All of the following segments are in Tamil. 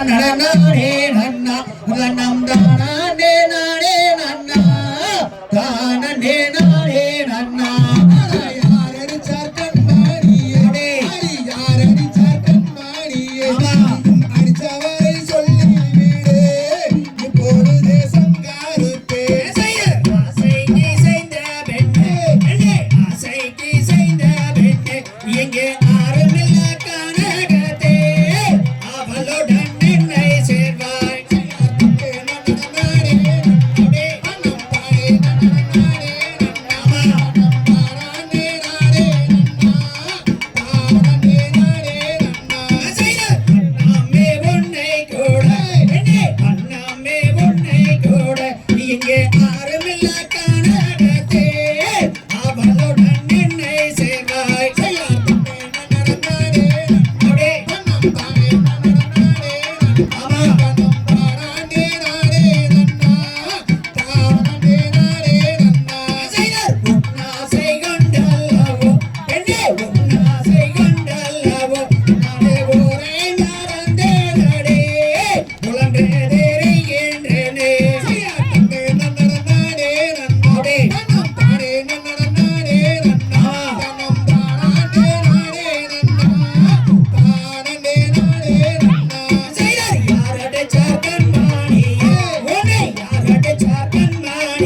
I'm not na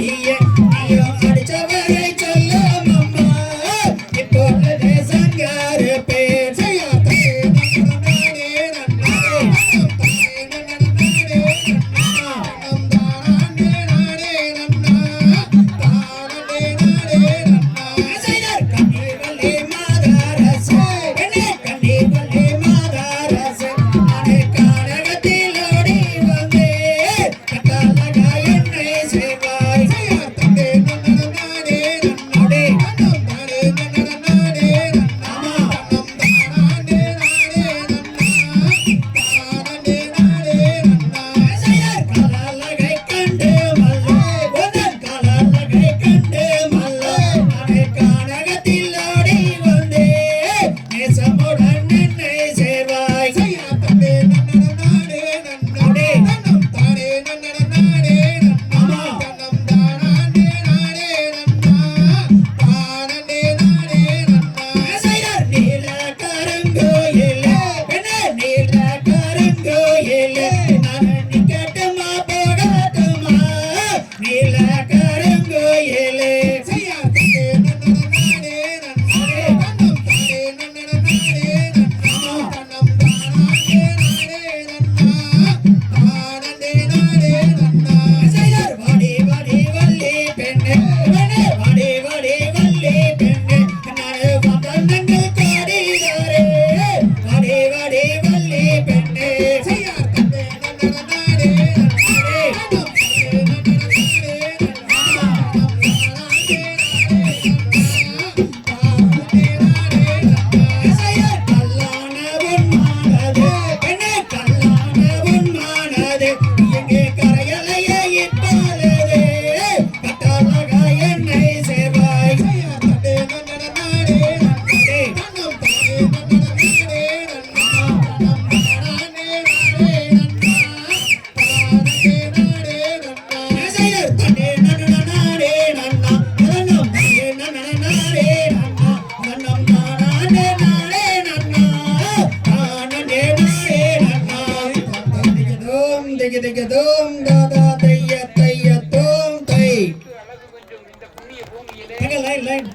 yeah. திகதோம் தாதா தைய தைய தோம் கை அங்க லைன் லைன்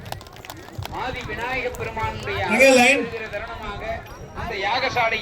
ஆதி விநாயக பெருமானுடைய அங்க லைன் தருணமாக அந்த யாகசாலை